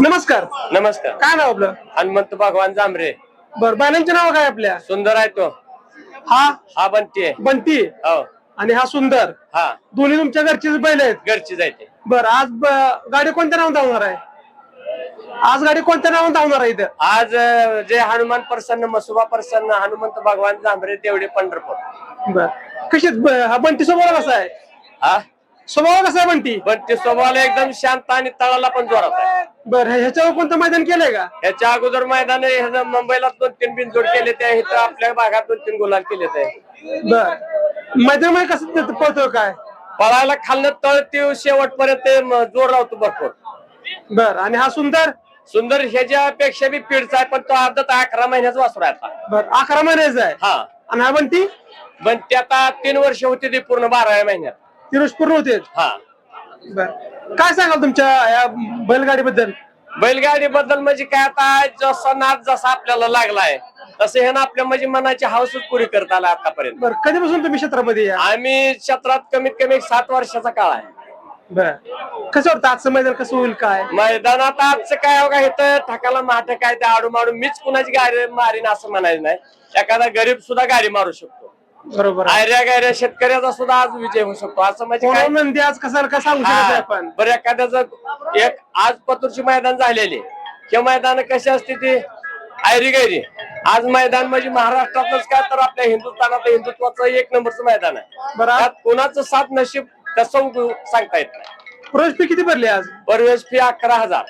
नमस्कार. नमस्कार. काय नाव आपलं? हनुमंत भगवान जांभरे. बर बैलांचे नाव काय आपल्या? सुंदर आहे तो. हा? हा बनते बंटी? हो. आणि हा सुंदर? हा. दोन्ही तुमच्या घरचीच बैल आहेत? घरची जायते बर आज ब- गाडी कोणत्या नावात धावणार आहे? आज गाडी कोणत्या नावात धावणार आहे इथं? आज अं, जे हनुमान प्रसन्न मसुबा प्रसन्न हनुमंत भगवान जांभरे तेवढे पंढरपूर. बर. कशी हा बंटी स्वभाव कसा आहे? हा? स्वभाव कसा आहे बंटी बनते स्वभावाला एकदम शांत आणि तळाला पण जोरात आहे. बर ह्या- ह्याच्यावर कोणतं मैदान केलंय का? याच्या अगोदर मैदान मुंबईला दोन तीन बिनजोड केले ते इथं आपल्या भागात दोन तीन गुलाल केले ते. बर. मैदानमध्ये कसं ते पळतोय काय? पळायला खालनं तळ ते शेवटपर्यंत ते म- जोर राहतो भरपूर. बर आणि हा सुंदर? सुंदर ह्याच्यापेक्षा बी पीडचा आहे पण तो अर्धा अकरा महिन्याचा वासरू आहे आता. बर अकरा महिन्याचा आहे? हा. आणि हा बंटी? पण ते आता तीन वर्ष होती ती पूर्ण बाराव्या महिन्यात. तिरुष पूर्ण होते. हा. बर. काय सांगाल तुमच्या या बैलगाडी बद्दल बैलगाडी बद्दल म्हणजे काय आता जसा नाद जसा आपल्याला लागलाय तसे हे ना आपल्या म्हणजे मनाची हाऊसच पुरी करता आला आतापर्यंत. बर कधीपासून तुम्ही क्षेत्रामध्ये या? आम्ही क्षेत्रात कमीत कमी एक सात वर्षाचा काळ आहे. बर. कसं वाटतं आजचं मैदान कसं होईल काय? मैदानात आजचं काय हो का इथं ठकाला माठ काय ते आडू माडू मीच कुणाची गाडी मारीन असं म्हणायचं नाही. एखादा गरीब सुद्धा गाडी मारू शकतो. बरोबर आहे. आयऱ्या गायऱ्या शेतकऱ्याचा सुद्धा आज विजय होऊ शकतो. असं म्हणजे काय? कोणाला नंदी आज कसं कसं सांगू शकत नाही आपण. बरं एखाद्याचं एक आज पतूरची मैदान झालेले. हे मैदान कशी असते ती? आयरी गैरी आज मैदान म्हणजे महाराष्ट्रातच काय तर आपल्या हिंदुस्थानात हिंदुत्वाचं एक नंबरचं मैदान आहे. बरं त्यात कोणाचं सात नशीब कसं उग- सांगता येत नाही. प्रवेश फी किती भरली आज? परवेश फी अकरा हजार.